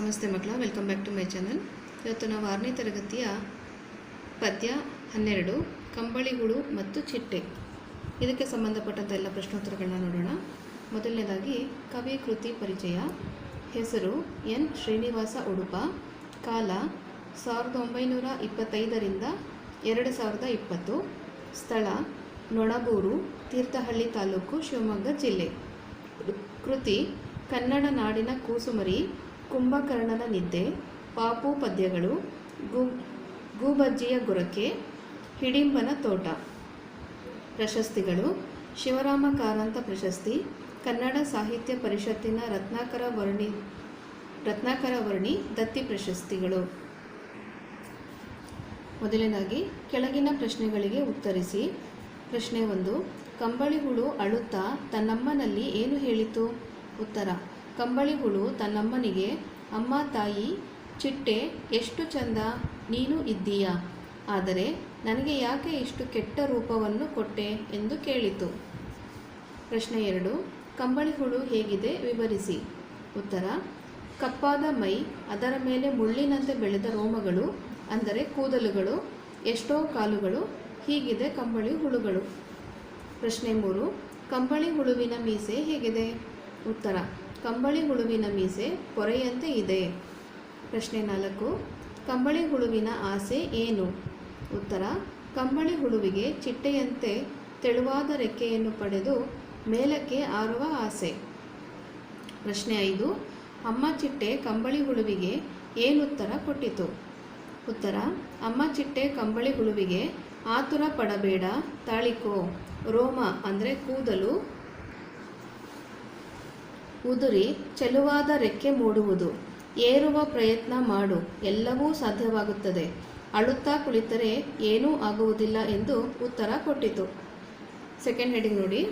ನಮಸ್ತೆ ಮಕ್ಕಳ welcome back to my channel ಇವತ್ತು ನಾವು ಆರನೇ ತರಗತಿಯ ಪದ್ಯ ಹನ್ನೆರಡು ಕಂಬಳಿಗಳು ಮತ್ತು ಚಿಟ್ಟೆ. ಇದಕ್ಕೆ ಸಂಬಂಧಪಟ್ಟಂಥ ಎಲ್ಲ ಪ್ರಶ್ನೋತ್ತರಗಳನ್ನ ನೋಡೋಣ. ಮೊದಲನೇದಾಗಿ, ಕವಿ ಕೃತಿ ಪರಿಚಯ. ಹೆಸರು ಎನ್. ಶ್ರೀನಿವಾಸ ಉಡುಪ. ಕಾಲ ಸಾವಿರದ ಒಂಬೈನೂರ ಇಪ್ಪತ್ತೈದರಿಂದ ಎರಡು ಸಾವಿರದ ಇಪ್ಪತ್ತು. ಸ್ಥಳ ನೊಣಗೂರು, ತೀರ್ಥಹಳ್ಳಿ ತಾಲೂಕು ಶಿವಮೊಗ್ಗ ಜಿಲ್ಲೆ. ಕೃತಿ ಕನ್ನಡ ನಾಡಿನ ಕೂಸುಮರಿ ಕುಂಭಕರ್ಣನ ನಿದ್ದೆ ಪಾಪು ಪದ್ಯಗಳು ಗು, ಗೂಬಜ್ಜಿಯ ಗುರಕೆ, ಹಿಡಿಂಬನ ತೋಟ. ಪ್ರಶಸ್ತಿಗಳು, ಶಿವರಾಮ ಕಾರಂತ ಪ್ರಶಸ್ತಿ, ಕನ್ನಡ ಸಾಹಿತ್ಯ ಪರಿಷತ್ತಿನ ರತ್ನಾಕರ ವರ್ಣಿ ರತ್ನಾಕರ ವರ್ಣಿ ದತ್ತಿ ಪ್ರಶಸ್ತಿಗಳು. ಮೊದಲನೇದಾಗಿ, ಕೆಳಗಿನ ಪ್ರಶ್ನೆಗಳಿಗೆ ಉತ್ತರಿಸಿ. ಪ್ರಶ್ನೆ ಒಂದು, ಕಂಬಳಿ ಹುಳು ಅಳುತ್ತಾ ತನ್ನಮ್ಮನಲ್ಲಿ ಏನು ಹೇಳಿತು? ಉತ್ತರ ಕಂಬಳಿ ಹುಳು ತನ್ನಮ್ಮನಿಗೆ, ಅಮ್ಮ ತಾಯಿ, ಚಿಟ್ಟೆ, ಎಷ್ಟು ಚಂದ, ನೀನು ಇದ್ದೀಯಾ? ಆದರೆ ನನಗೆ ಯಾಕೆ ಇಷ್ಟು ಕೆಟ್ಟ ರೂಪವನ್ನು ಕೊಟ್ಟೆ? ಎಂದು ಕೇಳಿತು. ಪ್ರಶ್ನೆ ಎರಡು ಕಂಬಳಿ ಹುಳು ಹೇಗಿದೆ? ವಿವರಿಸಿ. ಉತ್ತರ, ಕಪ್ಪಾದ ಮೈ, ಅದರ ಮೇಲೆ ಮುಳ್ಳಿನಂತೆ ಬೆಳೆದ ರೋಮಗಳು, ಅಂದರೆ ಕೂದಲುಗಳು, ಎಷ್ಟೋ ಕಾಲುಗಳು, ಹೀಗಿದೆ ಕಂಬಳಿ ಹುಳುಗಳು ಪ್ರಶ್ನೆ ಮೂರು ಕಂಬಳಿ ಹುಳುವಿನ ಮೀಸೆ ಹೇಗಿದೆ? ಉತ್ತರ ಕಂಬಳಿ ಹುಳುವಿನ ಮೀಸೆ ಪೊರೆಯಂತೆ ಇದೆ. ಪ್ರಶ್ನೆ ನಾಲ್ಕು, ಕಂಬಳಿ ಹುಳುವಿನ ಆಸೆ ಏನು? ಉತ್ತರ, ಕಂಬಳಿ ಹುಳುವಿಗೆ ಚಿಟ್ಟೆಯಂತೆ ತೆಳುವಾದ ರೆಕ್ಕೆಯನ್ನು ಪಡೆದು ಮೇಲಕ್ಕೆ ಆರುವ ಆಸೆ. ಪ್ರಶ್ನೆ ಐದು, ಅಮ್ಮ ಚಿಟ್ಟೆ ಕಂಬಳಿ ಹುಳುವಿಗೆ ಏನುತ್ತರ ಕೊಟ್ಟಿತು? ಉತ್ತರ, ಅಮ್ಮ ಚಿಟ್ಟೆ ಕಂಬಳಿ ಹುಳುವಿಗೆ ಆತುರ ಪಡಬೇಡ, ತಾಳಿಕೋ, ರೋಮ ಅಂದರೆ ಕೂದಲು ಉದುರಿ ಚೆಲುವಾದ ರೆಕ್ಕೆ ಮೂಡುವುದು. ಏರುವ ಪ್ರಯತ್ನ ಮಾಡು, ಎಲ್ಲವೂ ಸಾಧ್ಯವಾಗುತ್ತದೆ. ಅಳುತ್ತಾ ಕುಳಿತರೆ ಏನೂ ಆಗುವುದಿಲ್ಲ ಎಂದು ಉತ್ತರ ಕೊಟ್ಟಿತು. ಸೆಕೆಂಡ್ ಹೆಡಿಂಗ್ ನೋಡಿ.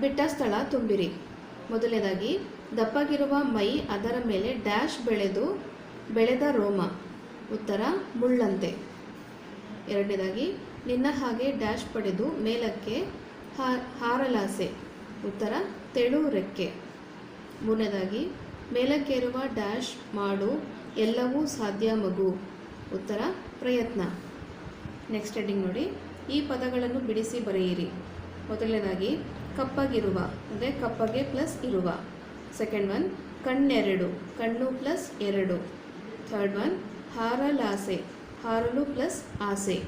ಬಿಟ್ಟ ಸ್ಥಳ ತುಂಬಿರಿ. ಮೊದಲನೇದಾಗಿ, ದಪ್ಪಗಿರುವ ಮೈ ಅದರ ಮೇಲೆ ಡ್ಯಾಶ್ ಬೆಳೆದು ಬೆಳೆದ ರೋಮ. ಉತ್ತರ, ಮುಳ್ಳಂತೆ. ಎರಡನೇದಾಗಿ, ನಿನ್ನ ಹಾಗೆ ಡ್ಯಾಶ್ ಪಡೆದು ಮೇಲಕ್ಕೆ ಹಾರಲಾಸೆ. ಉತ್ತರ ತೆಳು ರೆಕ್ಕೆ ಮೂರನೇದಾಗಿ, ಮೇಲಕ್ಕೇರುವ ಡ್ಯಾಶ್ ಮಾಡು, ಎಲ್ಲವೂ ಸಾಧ್ಯ ಮಗು. ಉತ್ತರ, ಪ್ರಯತ್ನ. ನೆಕ್ಸ್ಟ್ ಹೆಡ್ಡಿಂಗ್ ನೋಡಿ, ಈ ಪದಗಳನ್ನು ಬಿಡಿಸಿ ಬರೆಯಿರಿ. ಮೊದಲನೇದಾಗಿ, ಕಪ್ಪಗಿರುವ, ಅಂದರೆ ಕಪ್ಪಗೆ ಪ್ಲಸ್ ಇರುವ. ಸೆಕೆಂಡ್ ಒನ್, ಕಣ್ಣೆರಡು, ಕಣ್ಣು ಪ್ಲಸ್ ಎರಡು. ಥರ್ಡ್ ಒನ್, ಹಾರಲಾಸೆ, ಹಾರಲು ಪ್ಲಸ್ ಆಸೆ.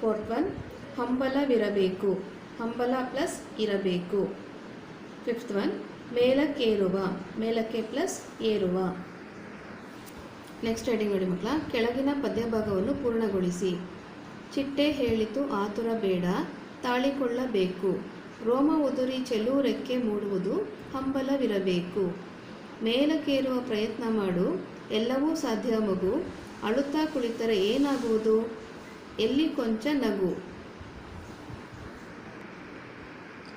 ಫೋರ್ತ್ ಒನ್, ಹಂಬಲವಿರಬೇಕು, ಹಂಬಲ ಪ್ಲಸ್ ಇರಬೇಕು. ಫಿಫ್ತ್ ಒನ್ ಮೇಲಕ್ಕೇರುವ ಮೇಲಕ್ಕೆ ಪ್ಲಸ್ ಏರುವ ನೆಕ್ಸ್ಟ್ ಹೇಳಿ ನೋಡಿ ಮಕ್ಕಳ, ಕೆಳಗಿನ ಪದ್ಯಭಾಗವನ್ನು ಪೂರ್ಣಗೊಳಿಸಿ. ಚಿಟ್ಟೆ ಹೇಳಿತು, ಆತುರ ಬೇಡ, ತಾಳಿಕೊಳ್ಳಬೇಕು. ರೋಮ ಉದುರಿ ಚೆಲು ರೆಕ್ಕೆ ಮೂಡುವುದು, ಹಂಬಲವಿರಬೇಕು. ಮೇಲಕ್ಕೇರುವ ಪ್ರಯತ್ನ ಮಾಡು, ಎಲ್ಲವೂ ಸಾಧ್ಯ ಮಗು. ಅಳುತ್ತಾ ಕುಳಿತರೆ ಏನಾಗುವುದು? ಎಲ್ಲಿ ಕೊಂಚ ನಗು.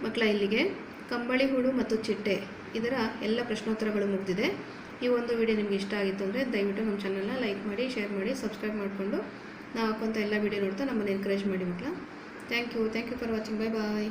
ಮಕ್ಕಳ ಇಲ್ಲಿಗೆ ಕಂಬಳಿ ಹುಳು ಮತ್ತು ಚಿಟ್ಟೆ ಇದರ ಎಲ್ಲ ಪ್ರಶ್ನೋತ್ತರಗಳು ಮುಗಿದಿದೆ. ಈ ಒಂದು ವಿಡಿಯೋ ನಿಮಗೆ ಇಷ್ಟ ಆಗಿತ್ತು ಅಂದರೆ ದಯವಿಟ್ಟು ನಮ್ಮ ಚಾನಲ್ನ ಲೈಕ್ ಮಾಡಿ ಶೇರ್ ಮಾಡಿ ಸಬ್ಸ್ಕ್ರೈಬ್ ಮಾಡಿಕೊಂಡು ನಾವು ಹಾಕುವಂಥ ಎಲ್ಲ ವಿಡಿಯೋ ನೋಡ್ತಾ ನಮ್ಮನ್ನು ಎನ್ಕರೇಜ್ ಮಾಡಿ ಮಕ್ಕಳ thank you thank you for watching bye bye